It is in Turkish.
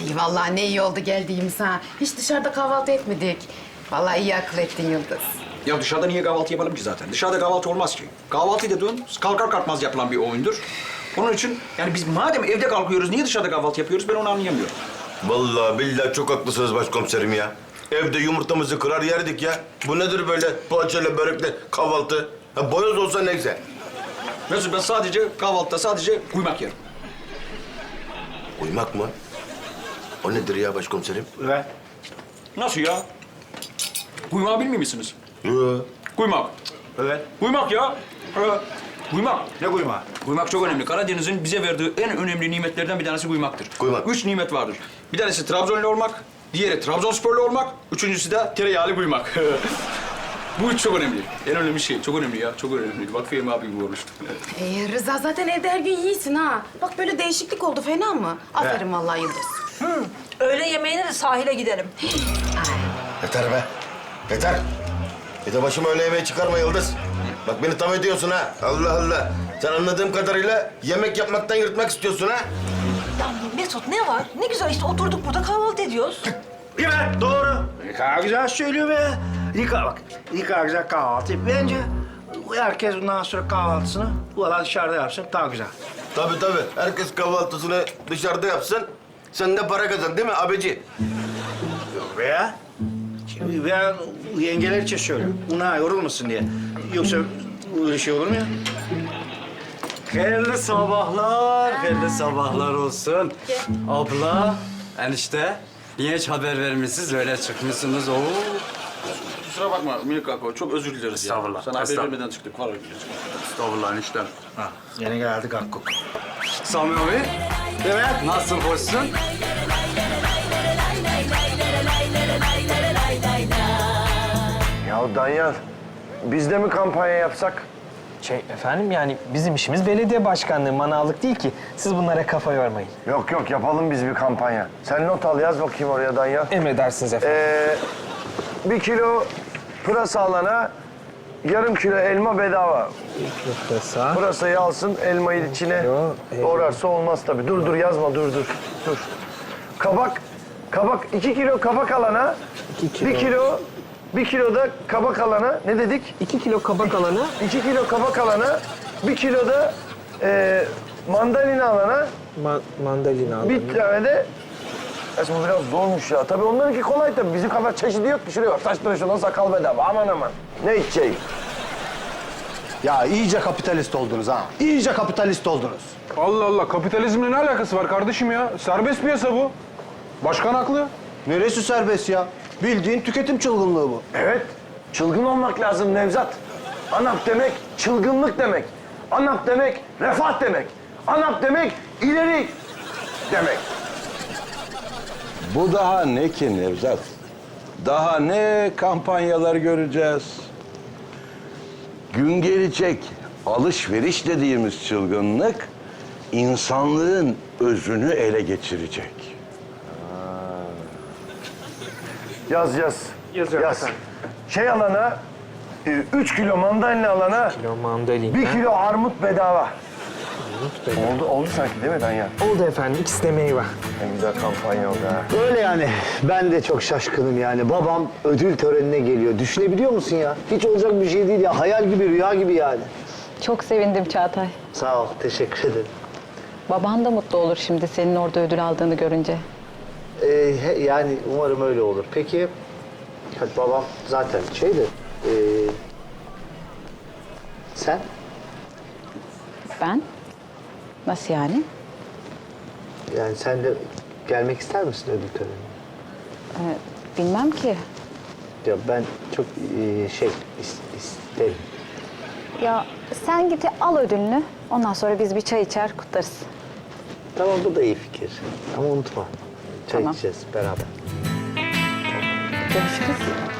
Ay vallahi ne iyi oldu geldiğimiz ha. Hiç dışarıda kahvaltı etmedik. Vallahi iyi akıl ettin Yıldız. Ya dışarıda niye kahvaltı yapalım ki zaten? Dışarıda kahvaltı olmaz ki. Kahvaltı dediğin kalkar kalkmaz yapılan bir oyundur. Onun için yani biz madem evde kalkıyoruz niye dışarıda kahvaltı yapıyoruz ben onu anlayamıyorum. Vallahi billahi çok haklısınız başkomiserim ya. Evde yumurtamızı kırar yerdik ya. Bu nedir böyle poğaçayla börekle kahvaltı? Ha, boyoz olsa neyse. Mesut ben sadece kahvaltıda sadece kuymak yerim. Uyumak mı? O nedir ya başkomiserim? Ve Nasıl ya? Kuymağı bilmiyor musunuz? Yo. Kuymak. evet. Kuymak ya. Ha, Kuymak. Ne kuyma? Kuymak çok önemli. Karadeniz'in bize verdiği en önemli nimetlerden bir tanesi kuymaktır. Kuymak. Üç nimet vardır. Bir tanesi Trabzonlu olmak, diğeri Trabzonsporlu olmak, üçüncüsü de tereyağlı kuymak. Bu üç çok önemli. En önemli şey. Çok önemli ya. Çok önemli. Bak Fehmi abi gibi olmuştu. Ee, Rıza zaten evde her gün yiyorsun ha. Bak böyle değişiklik oldu fena mı? Aferin vallahi Yıldız. Öğle yemeğine de sahile gidelim. Yeter be. Yeter. Bir de başıma öyle yemeği çıkarma Yıldız. Bak beni tam ediyorsun ha. Allah Allah. Sen anladığım kadarıyla yemek yapmaktan yırtmak istiyorsun ha. Ya Mesut ne var? Ne güzel işte oturduk burada kahvaltı ediyoruz. Evet doğru. Ne kadar güzel söylüyor be. Ne kadar bak. Ne kadar güzel kahvaltı. Bence herkes bundan sonra kahvaltısını bu alan dışarıda yapsın daha güzel. Tabii tabii. Herkes kahvaltısını dışarıda yapsın. Sen de para kazan değil mi abeci? Veya şimdi ben yengeler için söylüyorum. Buna yorulmasın diye. Yoksa öyle şey olur mu ya? Hayırlı sabahlar, hayırlı sabahlar olsun. Abla, enişte, niye hiç haber vermişsiniz? Öyle çıkmışsınız. Oo. Kusura bakma Minik Ako. Çok özür dileriz ya. Estağfurullah, Sana haber estağfurullah. vermeden çıktık. Var Estağfurullah eniştem. Ha, yine geldik Hakkuk. Sami abi, Evet. nasıl hoşsun? Ya Danyal, biz de mi kampanya yapsak? Şey efendim yani bizim işimiz belediye başkanlığı, manavlık değil ki. Siz bunlara kafa yormayın. Yok yok yapalım biz bir kampanya. Sen not al yaz bakayım oraya Danyal. Emredersiniz efendim. Ee, bir kilo pırasa alana yarım kilo elma bedava. Pırasa. Pırasayı alsın elmayı içine Kilo elma. doğrarsa olmaz tabii. Dur dur yazma dur dur. Dur. Kabak, kabak iki kilo kabak alana İki kilo. bir kilo bir kilo da kabak alana ne dedik? İki kilo kabak alanı. 2 kilo kabak alana, 1 kilo da e, mandalina alana, Ma- mandalina alanı. bir tane de... Aslında bu biraz zormuş ya. Tabii onlarınki kolay tabii. Bizim kadar çeşidi yok ki. Şuraya bak. Saç tıraşından sakal bedava. Aman aman. Ne içeceğim? Ya iyice kapitalist oldunuz ha. İyice kapitalist oldunuz. Allah Allah kapitalizmle ne alakası var kardeşim ya? Serbest piyasa bu. Başkan haklı. Neresi serbest ya? Bildiğin tüketim çılgınlığı bu. Evet. Çılgın olmak lazım Nevzat. ANAP demek çılgınlık demek. ANAP demek refah demek. ANAP demek ileri demek. Bu daha ne ki Nevzat? Daha ne kampanyalar göreceğiz? Gün gelecek alışveriş dediğimiz çılgınlık insanlığın özünü ele geçirecek. Yaz yaz. Yazıyorum Yaz. efendim. Şey alana, 3 kilo mandalina alana, Kilo mandalina. bir kilo armut bedava. Oldu, oldu sanki değil mi Danya? Oldu efendim. İkisi de meyve. En güzel kampanya oldu ha. Öyle yani. Ben de çok şaşkınım yani. Babam ödül törenine geliyor. Düşünebiliyor musun ya? Hiç olacak bir şey değil ya. Hayal gibi, rüya gibi yani. Çok sevindim Çağatay. Sağ ol, teşekkür ederim. Baban da mutlu olur şimdi senin orada ödül aldığını görünce. Ee, he- yani umarım öyle olur. Peki, hadi babam zaten şeydi. ee, sen? Ben? Nasıl yani? Yani sen de gelmek ister misin ödül törenine? Ee, bilmem ki. Ya ben çok ee, şey is- isterim. Ya sen git al ödülünü. Ondan sonra biz bir çay içer kutlarız. Tamam bu da iyi fikir. Ama unutma. Çay Tamam. içeceğiz beraber. Görüşürüz.